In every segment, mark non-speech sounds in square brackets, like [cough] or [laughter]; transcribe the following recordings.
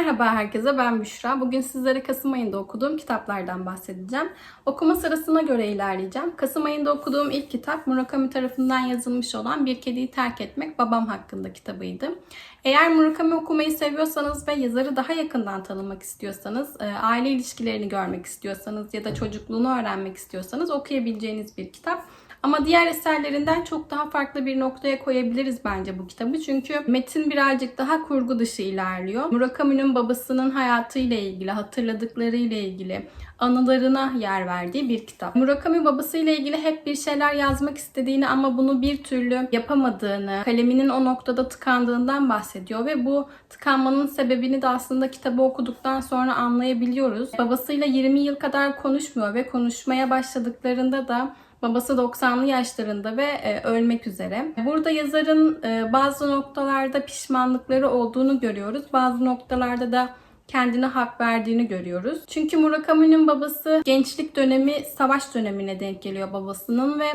Merhaba herkese ben Büşra. Bugün sizlere Kasım ayında okuduğum kitaplardan bahsedeceğim. Okuma sırasına göre ilerleyeceğim. Kasım ayında okuduğum ilk kitap Murakami tarafından yazılmış olan Bir Kediyi Terk Etmek Babam hakkında kitabıydı. Eğer Murakami okumayı seviyorsanız ve yazarı daha yakından tanımak istiyorsanız, e, aile ilişkilerini görmek istiyorsanız ya da çocukluğunu öğrenmek istiyorsanız okuyabileceğiniz bir kitap. Ama diğer eserlerinden çok daha farklı bir noktaya koyabiliriz bence bu kitabı. Çünkü metin birazcık daha kurgu dışı ilerliyor. Murakami'nin babasının hayatıyla ilgili, hatırladıklarıyla ilgili, anılarına yer verdiği bir kitap. Murakami babasıyla ilgili hep bir şeyler yazmak istediğini ama bunu bir türlü yapamadığını, kaleminin o noktada tıkandığından bahsediyor ve bu tıkanmanın sebebini de aslında kitabı okuduktan sonra anlayabiliyoruz. Babasıyla 20 yıl kadar konuşmuyor ve konuşmaya başladıklarında da Babası 90'lı yaşlarında ve e, ölmek üzere. Burada yazarın e, bazı noktalarda pişmanlıkları olduğunu görüyoruz. Bazı noktalarda da kendine hak verdiğini görüyoruz. Çünkü Murakami'nin babası gençlik dönemi savaş dönemine denk geliyor babasının ve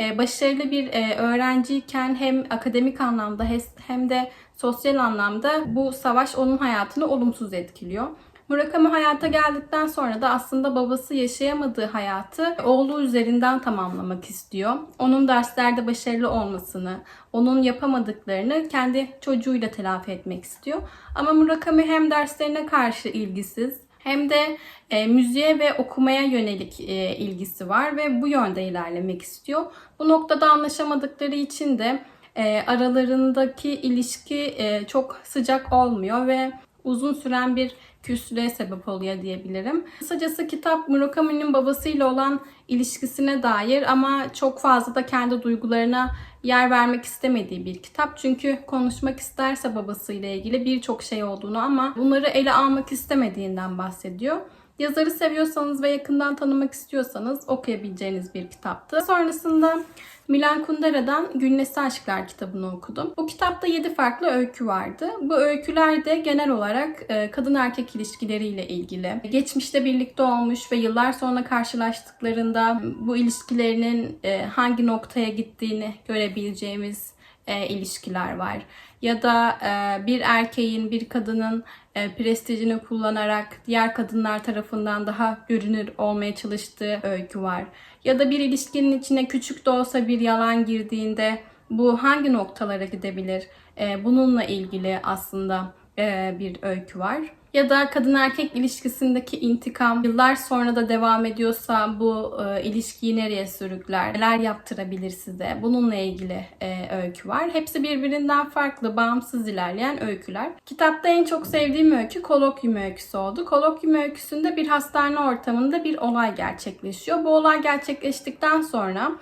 e, başarılı bir e, öğrenciyken hem akademik anlamda hem de sosyal anlamda bu savaş onun hayatını olumsuz etkiliyor. Murakami hayata geldikten sonra da aslında babası yaşayamadığı hayatı oğlu üzerinden tamamlamak istiyor. Onun derslerde başarılı olmasını, onun yapamadıklarını kendi çocuğuyla telafi etmek istiyor. Ama Murakami hem derslerine karşı ilgisiz hem de e, müziğe ve okumaya yönelik e, ilgisi var ve bu yönde ilerlemek istiyor. Bu noktada anlaşamadıkları için de e, aralarındaki ilişki e, çok sıcak olmuyor ve uzun süren bir küslüğe sebep oluyor diyebilirim. Kısacası kitap Murakami'nin babasıyla olan ilişkisine dair ama çok fazla da kendi duygularına yer vermek istemediği bir kitap. Çünkü konuşmak isterse babasıyla ilgili birçok şey olduğunu ama bunları ele almak istemediğinden bahsediyor. Yazarı seviyorsanız ve yakından tanımak istiyorsanız okuyabileceğiniz bir kitaptı. Sonrasında Milan Kundera'dan Günnesi Aşklar kitabını okudum. Bu kitapta 7 farklı öykü vardı. Bu öyküler de genel olarak e, kadın erkek ilişkileriyle ilgili. Geçmişte birlikte olmuş ve yıllar sonra karşılaştıklarında bu ilişkilerinin e, hangi noktaya gittiğini görebileceğimiz e, ilişkiler var. Ya da e, bir erkeğin bir kadının e, prestijini kullanarak diğer kadınlar tarafından daha görünür olmaya çalıştığı öykü var. Ya da bir ilişkinin içine küçük de olsa bir yalan girdiğinde bu hangi noktalara gidebilir? E, bununla ilgili aslında e, bir öykü var ya da kadın erkek ilişkisindeki intikam yıllar sonra da devam ediyorsa bu e, ilişkiyi nereye sürükler? Neler yaptırabilir size? Bununla ilgili e, öykü var. Hepsi birbirinden farklı, bağımsız ilerleyen öyküler. Kitapta en çok sevdiğim öykü kolokyum öyküsü oldu. Kolokyum öyküsünde bir hastane ortamında bir olay gerçekleşiyor. Bu olay gerçekleştikten sonra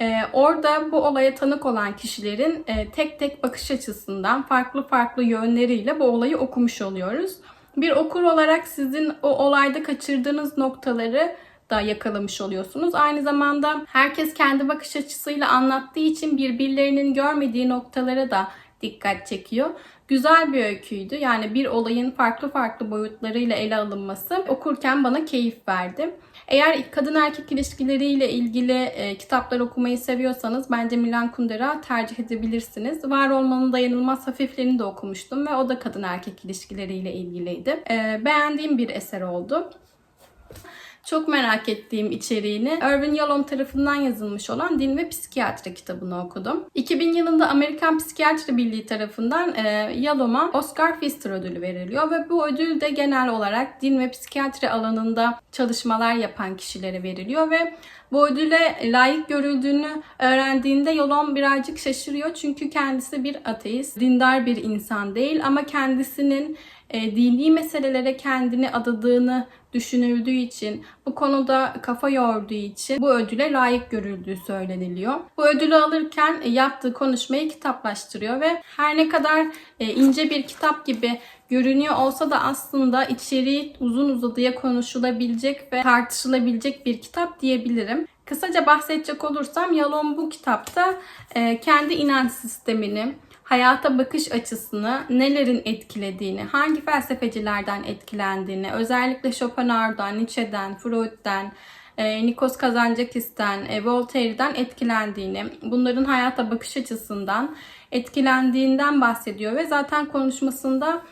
ee, orada bu olaya tanık olan kişilerin e, tek tek bakış açısından farklı farklı yönleriyle bu olayı okumuş oluyoruz. Bir okur olarak sizin o olayda kaçırdığınız noktaları da yakalamış oluyorsunuz. Aynı zamanda herkes kendi bakış açısıyla anlattığı için birbirlerinin görmediği noktalara da dikkat çekiyor. Güzel bir öyküydü. Yani bir olayın farklı farklı boyutlarıyla ele alınması okurken bana keyif verdi. Eğer kadın erkek ilişkileriyle ilgili e, kitaplar okumayı seviyorsanız bence Milan Kundera tercih edebilirsiniz. Var olmanın dayanılmaz hafiflerini de okumuştum ve o da kadın erkek ilişkileriyle ilgiliydi. E, beğendiğim bir eser oldu. Çok merak ettiğim içeriğini Irvin Yalom tarafından yazılmış olan Din ve Psikiyatri kitabını okudum. 2000 yılında Amerikan Psikiyatri Birliği tarafından e, Yalom'a Oscar Pfister ödülü veriliyor ve bu ödül de genel olarak din ve psikiyatri alanında çalışmalar yapan kişilere veriliyor ve bu ödüle layık görüldüğünü öğrendiğinde Yolom birazcık şaşırıyor. Çünkü kendisi bir ateist, dindar bir insan değil ama kendisinin e, dini meselelere kendini adadığını düşünüldüğü için, bu konuda kafa yorduğu için bu ödüle layık görüldüğü söyleniliyor. Bu ödülü alırken e, yaptığı konuşmayı kitaplaştırıyor ve her ne kadar e, ince bir kitap gibi görünüyor olsa da aslında içeriği uzun uzadıya konuşulabilecek ve tartışılabilecek bir kitap diyebilirim. Kısaca bahsedecek olursam Yalom bu kitapta e, kendi inanç sistemini, hayata bakış açısını, nelerin etkilediğini, hangi felsefecilerden etkilendiğini, özellikle Schopenhauer'dan, Nietzsche'den, Freud'den, e, Nikos Kazantzakis'ten, e, Voltaire'den etkilendiğini, bunların hayata bakış açısından etkilendiğinden bahsediyor ve zaten konuşmasında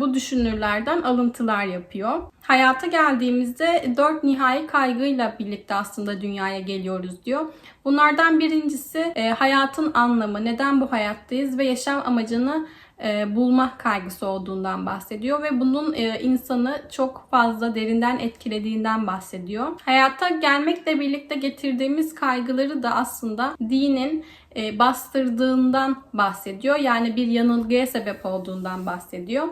bu düşünürlerden alıntılar yapıyor. Hayata geldiğimizde dört nihai kaygıyla birlikte aslında dünyaya geliyoruz diyor. Bunlardan birincisi e, hayatın anlamı, neden bu hayattayız ve yaşam amacını e, bulma kaygısı olduğundan bahsediyor ve bunun e, insanı çok fazla derinden etkilediğinden bahsediyor. Hayata gelmekle birlikte getirdiğimiz kaygıları da aslında dinin e, bastırdığından bahsediyor. Yani bir yanılgıya sebep olduğundan bahsediyor.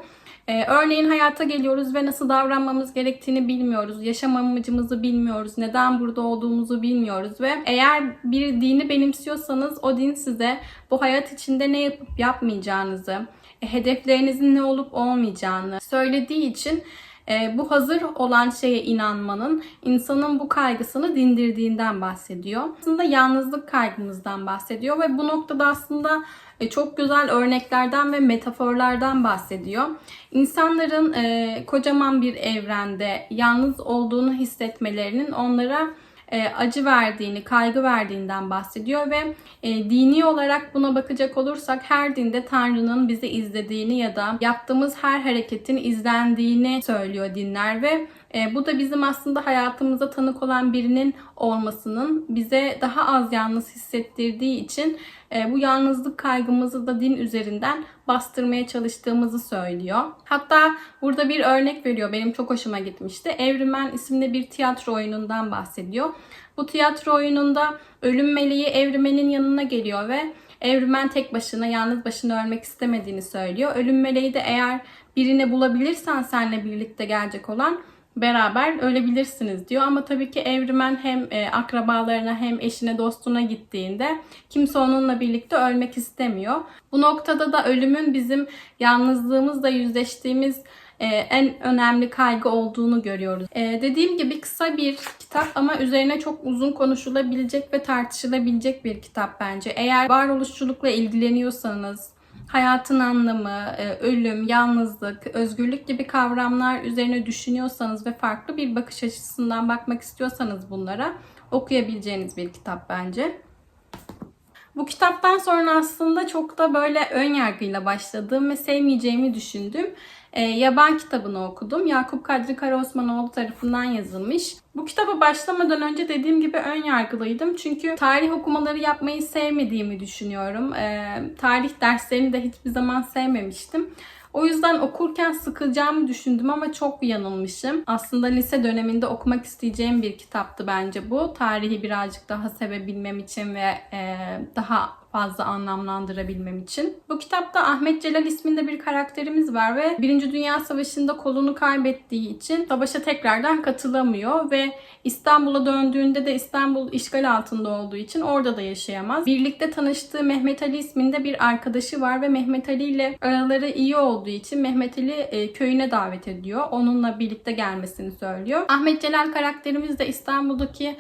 Ee, örneğin hayata geliyoruz ve nasıl davranmamız gerektiğini bilmiyoruz. Yaşam amacımızı bilmiyoruz. Neden burada olduğumuzu bilmiyoruz ve eğer bir dini benimsiyorsanız o din size bu hayat içinde ne yapıp yapmayacağınızı, e, hedeflerinizin ne olup olmayacağını söylediği için e, bu hazır olan şeye inanmanın insanın bu kaygısını dindirdiğinden bahsediyor. Aslında yalnızlık kaygımızdan bahsediyor ve bu noktada aslında e, çok güzel örneklerden ve metaforlardan bahsediyor. İnsanların e, kocaman bir evrende yalnız olduğunu hissetmelerinin onlara acı verdiğini, kaygı verdiğinden bahsediyor ve e, dini olarak buna bakacak olursak her dinde Tanrı'nın bizi izlediğini ya da yaptığımız her hareketin izlendiğini söylüyor dinler ve e, bu da bizim aslında hayatımıza tanık olan birinin olmasının bize daha az yalnız hissettirdiği için e, bu yalnızlık kaygımızı da din üzerinden bastırmaya çalıştığımızı söylüyor. Hatta burada bir örnek veriyor. Benim çok hoşuma gitmişti. Evrimen isimli bir tiyatro oyunundan bahsediyor. Bu tiyatro oyununda ölüm meleği Evrimen'in yanına geliyor ve Evrimen tek başına, yalnız başına ölmek istemediğini söylüyor. Ölüm meleği de eğer birini bulabilirsen seninle birlikte gelecek olan beraber ölebilirsiniz diyor. Ama tabii ki Evrimen hem e, akrabalarına hem eşine dostuna gittiğinde kimse onunla birlikte ölmek istemiyor. Bu noktada da ölümün bizim yalnızlığımızla yüzleştiğimiz e, en önemli kaygı olduğunu görüyoruz. E, dediğim gibi kısa bir kitap ama üzerine çok uzun konuşulabilecek ve tartışılabilecek bir kitap bence. Eğer varoluşçulukla ilgileniyorsanız, hayatın anlamı, e, ölüm, yalnızlık, özgürlük gibi kavramlar üzerine düşünüyorsanız ve farklı bir bakış açısından bakmak istiyorsanız bunlara okuyabileceğiniz bir kitap bence. Bu kitaptan sonra aslında çok da böyle ön yargıyla başladığım ve sevmeyeceğimi düşündüğüm e, Yaban kitabını okudum. Yakup Kadri Karaosmanoğlu tarafından yazılmış. Bu kitaba başlamadan önce dediğim gibi ön yargılıydım. Çünkü tarih okumaları yapmayı sevmediğimi düşünüyorum. E, tarih derslerini de hiçbir zaman sevmemiştim. O yüzden okurken sıkılacağımı düşündüm ama çok yanılmışım. Aslında lise döneminde okumak isteyeceğim bir kitaptı bence bu. Tarihi birazcık daha sevebilmem için ve daha fazla anlamlandırabilmem için. Bu kitapta Ahmet Celal isminde bir karakterimiz var ve Birinci Dünya Savaşı'nda kolunu kaybettiği için savaşa tekrardan katılamıyor ve İstanbul'a döndüğünde de İstanbul işgal altında olduğu için orada da yaşayamaz. Birlikte tanıştığı Mehmet Ali isminde bir arkadaşı var ve Mehmet Ali ile araları iyi olduğu için Mehmet Ali e, köyüne davet ediyor. Onunla birlikte gelmesini söylüyor. Ahmet Celal karakterimiz de İstanbul'daki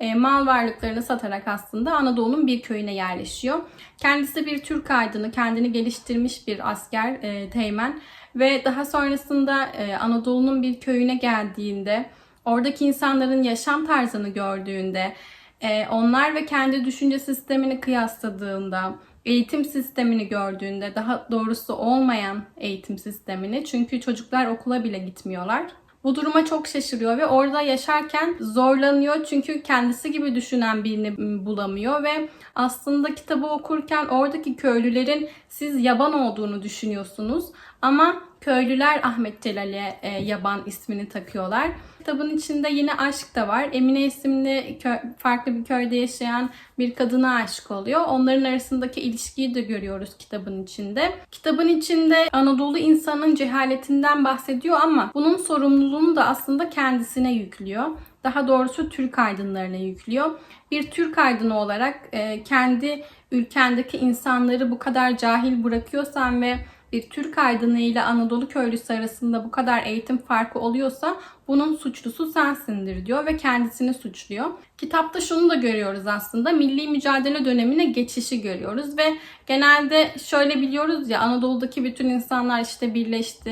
e, mal varlıklarını satarak aslında Anadolu'nun bir köyüne yerleşiyor. Kendisi bir Türk aydını, kendini geliştirmiş bir asker, e, teğmen ve daha sonrasında e, Anadolu'nun bir köyüne geldiğinde oradaki insanların yaşam tarzını gördüğünde e, onlar ve kendi düşünce sistemini kıyasladığında eğitim sistemini gördüğünde daha doğrusu olmayan eğitim sistemini çünkü çocuklar okula bile gitmiyorlar bu duruma çok şaşırıyor ve orada yaşarken zorlanıyor. Çünkü kendisi gibi düşünen birini bulamıyor ve aslında kitabı okurken oradaki köylülerin siz yaban olduğunu düşünüyorsunuz ama köylüler Ahmet Celal'e e, yaban ismini takıyorlar. Kitabın içinde yine aşk da var. Emine isimli kö- farklı bir köyde yaşayan bir kadına aşık oluyor. Onların arasındaki ilişkiyi de görüyoruz kitabın içinde. Kitabın içinde Anadolu insanın cehaletinden bahsediyor ama bunun sorumluluğunu da aslında kendisine yüklüyor. Daha doğrusu Türk aydınlarına yüklüyor. Bir Türk aydını olarak e, kendi ülkendeki insanları bu kadar cahil bırakıyorsan ve bir Türk aydını ile Anadolu köylüsü arasında bu kadar eğitim farkı oluyorsa bunun suçlusu sensindir diyor ve kendisini suçluyor. Kitapta şunu da görüyoruz aslında milli mücadele dönemine geçişi görüyoruz ve genelde şöyle biliyoruz ya Anadolu'daki bütün insanlar işte birleşti,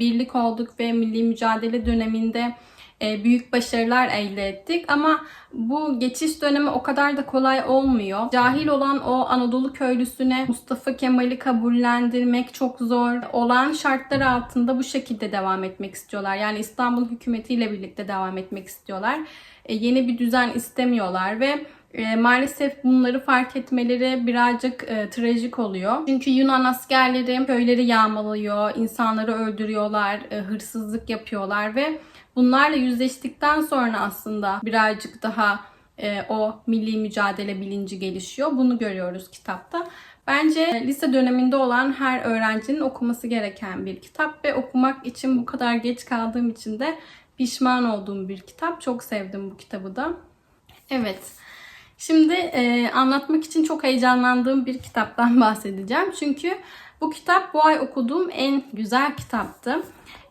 birlik olduk ve milli mücadele döneminde e, büyük başarılar elde ettik ama bu geçiş dönemi o kadar da kolay olmuyor. Cahil olan o Anadolu köylüsüne Mustafa Kemal'i kabullendirmek çok zor. Olan şartlar altında bu şekilde devam etmek istiyorlar. Yani İstanbul hükümetiyle birlikte devam etmek istiyorlar. E, yeni bir düzen istemiyorlar ve e, maalesef bunları fark etmeleri birazcık e, trajik oluyor. Çünkü Yunan askerleri köyleri yağmalıyor, insanları öldürüyorlar, e, hırsızlık yapıyorlar ve bunlarla yüzleştikten sonra aslında birazcık daha e, o milli mücadele bilinci gelişiyor. Bunu görüyoruz kitapta. Bence lise döneminde olan her öğrencinin okuması gereken bir kitap ve okumak için bu kadar geç kaldığım için de pişman olduğum bir kitap. Çok sevdim bu kitabı da. Evet. Şimdi e, anlatmak için çok heyecanlandığım bir kitaptan [laughs] bahsedeceğim. Çünkü bu kitap bu ay okuduğum en güzel kitaptı.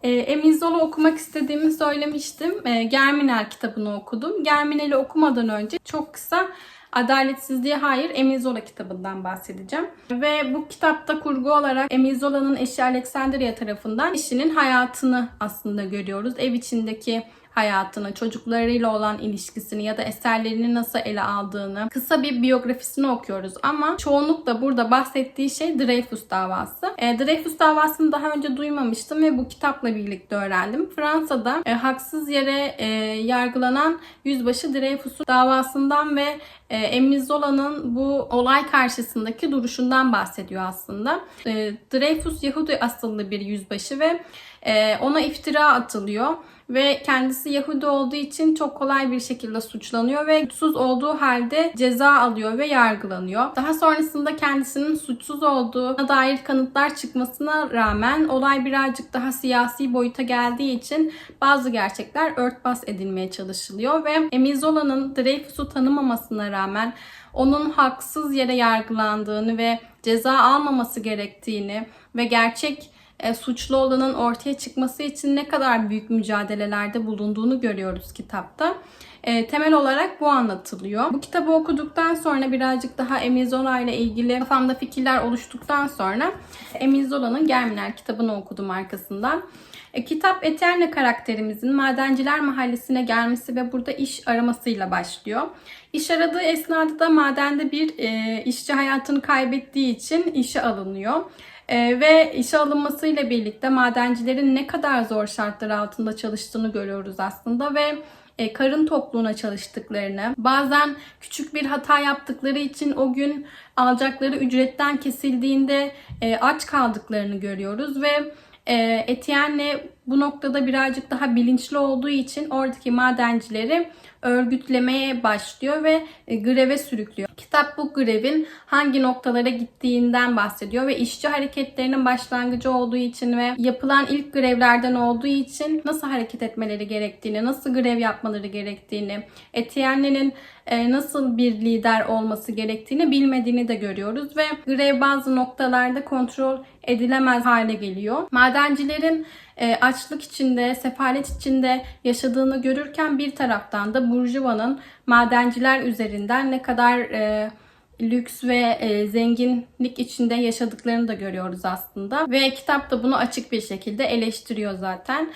E, Emin Zola okumak istediğimi söylemiştim. E, Germinal kitabını okudum. Germinal'i okumadan önce çok kısa Adaletsizliğe Hayır Emil Zola kitabından bahsedeceğim. Ve bu kitapta kurgu olarak Emil Zola'nın eşi Alexandria tarafından eşinin hayatını aslında görüyoruz. Ev içindeki hayatını, çocuklarıyla olan ilişkisini ya da eserlerini nasıl ele aldığını, kısa bir biyografisini okuyoruz. Ama çoğunlukla burada bahsettiği şey Dreyfus davası. E, Dreyfus davasını daha önce duymamıştım ve bu kitapla birlikte öğrendim. Fransa'da e, haksız yere e, yargılanan yüzbaşı Dreyfus'un davasından ve e, Emile Zola'nın bu olay karşısındaki duruşundan bahsediyor aslında. E, Dreyfus Yahudi asıllı bir yüzbaşı ve e, ona iftira atılıyor ve kendisi Yahudi olduğu için çok kolay bir şekilde suçlanıyor ve suçsuz olduğu halde ceza alıyor ve yargılanıyor. Daha sonrasında kendisinin suçsuz olduğuna dair kanıtlar çıkmasına rağmen olay birazcık daha siyasi boyuta geldiği için bazı gerçekler örtbas edilmeye çalışılıyor ve Emile Zola'nın Dreyfus'u tanımamasına rağmen onun haksız yere yargılandığını ve ceza almaması gerektiğini ve gerçek e, suçlu olanın ortaya çıkması için ne kadar büyük mücadelelerde bulunduğunu görüyoruz kitapta. E, temel olarak bu anlatılıyor. Bu kitabı okuduktan sonra birazcık daha Emile Zola ile ilgili kafamda fikirler oluştuktan sonra Emile Zola'nın Germinal kitabını okudum arkasından. E, kitap Eterne karakterimizin Madenciler Mahallesi'ne gelmesi ve burada iş aramasıyla başlıyor. İş aradığı esnada da madende bir e, işçi hayatını kaybettiği için işe alınıyor. Ee, ve işe alınmasıyla birlikte madencilerin ne kadar zor şartlar altında çalıştığını görüyoruz aslında ve e, karın topluğuna çalıştıklarını, bazen küçük bir hata yaptıkları için o gün alacakları ücretten kesildiğinde e, aç kaldıklarını görüyoruz ve e, Etienne bu noktada birazcık daha bilinçli olduğu için oradaki madencileri örgütlemeye başlıyor ve e, greve sürüklüyor. Kitap bu grevin hangi noktalara gittiğinden bahsediyor ve işçi hareketlerinin başlangıcı olduğu için ve yapılan ilk grevlerden olduğu için nasıl hareket etmeleri gerektiğini, nasıl grev yapmaları gerektiğini, Etienne'nin e, nasıl bir lider olması gerektiğini bilmediğini de görüyoruz ve grev bazı noktalarda kontrol edilemez hale geliyor. Madencilerin e, açlık içinde, sefalet içinde yaşadığını görürken bir taraftan da Burjuva'nın madenciler üzerinden ne kadar e, lüks ve e, zenginlik içinde yaşadıklarını da görüyoruz aslında. Ve kitap da bunu açık bir şekilde eleştiriyor zaten.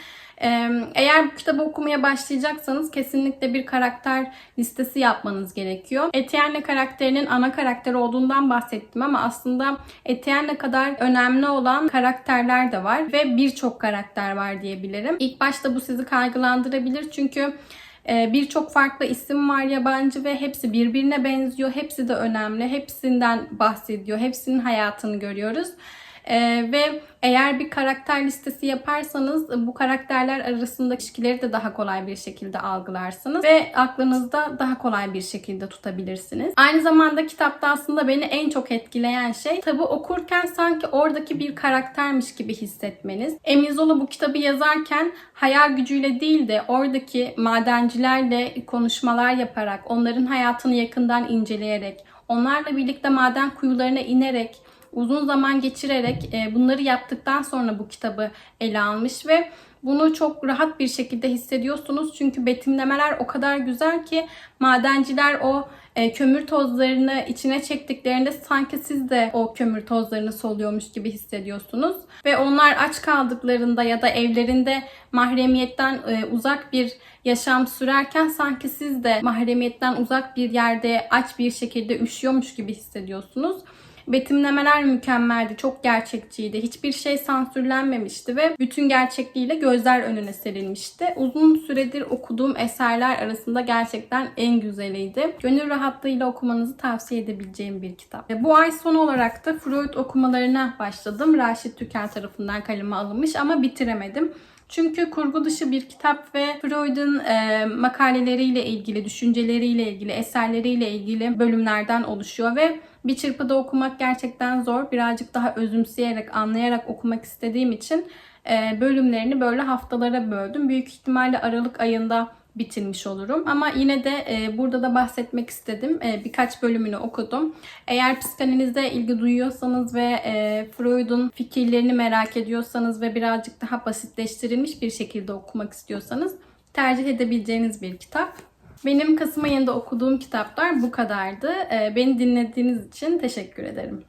Eğer bu kitabı okumaya başlayacaksanız kesinlikle bir karakter listesi yapmanız gerekiyor. Etienne karakterinin ana karakter olduğundan bahsettim ama aslında Etienne kadar önemli olan karakterler de var ve birçok karakter var diyebilirim. İlk başta bu sizi kaygılandırabilir çünkü birçok farklı isim var yabancı ve hepsi birbirine benziyor. Hepsi de önemli. Hepsinden bahsediyor. Hepsinin hayatını görüyoruz. Ee, ve eğer bir karakter listesi yaparsanız bu karakterler arasında ilişkileri de daha kolay bir şekilde algılarsınız ve aklınızda daha kolay bir şekilde tutabilirsiniz. Aynı zamanda kitapta aslında beni en çok etkileyen şey kitabı okurken sanki oradaki bir karaktermiş gibi hissetmeniz. Emil Zola bu kitabı yazarken hayal gücüyle değil de oradaki madencilerle konuşmalar yaparak, onların hayatını yakından inceleyerek, onlarla birlikte maden kuyularına inerek uzun zaman geçirerek e, bunları yaptıktan sonra bu kitabı ele almış ve bunu çok rahat bir şekilde hissediyorsunuz. Çünkü betimlemeler o kadar güzel ki madenciler o e, kömür tozlarını içine çektiklerinde sanki siz de o kömür tozlarını soluyormuş gibi hissediyorsunuz. Ve onlar aç kaldıklarında ya da evlerinde mahremiyetten e, uzak bir yaşam sürerken sanki siz de mahremiyetten uzak bir yerde aç bir şekilde üşüyormuş gibi hissediyorsunuz. Betimlemeler mükemmeldi, çok gerçekçiydi. Hiçbir şey sansürlenmemişti ve bütün gerçekliğiyle gözler önüne serilmişti. Uzun süredir okuduğum eserler arasında gerçekten en güzeliydi. Gönül rahatlığıyla okumanızı tavsiye edebileceğim bir kitap. Bu ay son olarak da Freud okumalarına başladım. Raşit Tüker tarafından kaleme alınmış ama bitiremedim. Çünkü kurgu dışı bir kitap ve Freud'un e, makaleleriyle ilgili, düşünceleriyle ilgili, eserleriyle ilgili bölümlerden oluşuyor ve bir çırpıda okumak gerçekten zor. Birazcık daha özümseyerek, anlayarak okumak istediğim için e, bölümlerini böyle haftalara böldüm. Büyük ihtimalle Aralık ayında bitirmiş olurum. Ama yine de e, burada da bahsetmek istedim. E, birkaç bölümünü okudum. Eğer psikanalize ilgi duyuyorsanız ve e, Freud'un fikirlerini merak ediyorsanız ve birazcık daha basitleştirilmiş bir şekilde okumak istiyorsanız tercih edebileceğiniz bir kitap. Benim Kasım ayında okuduğum kitaplar bu kadardı. E, beni dinlediğiniz için teşekkür ederim.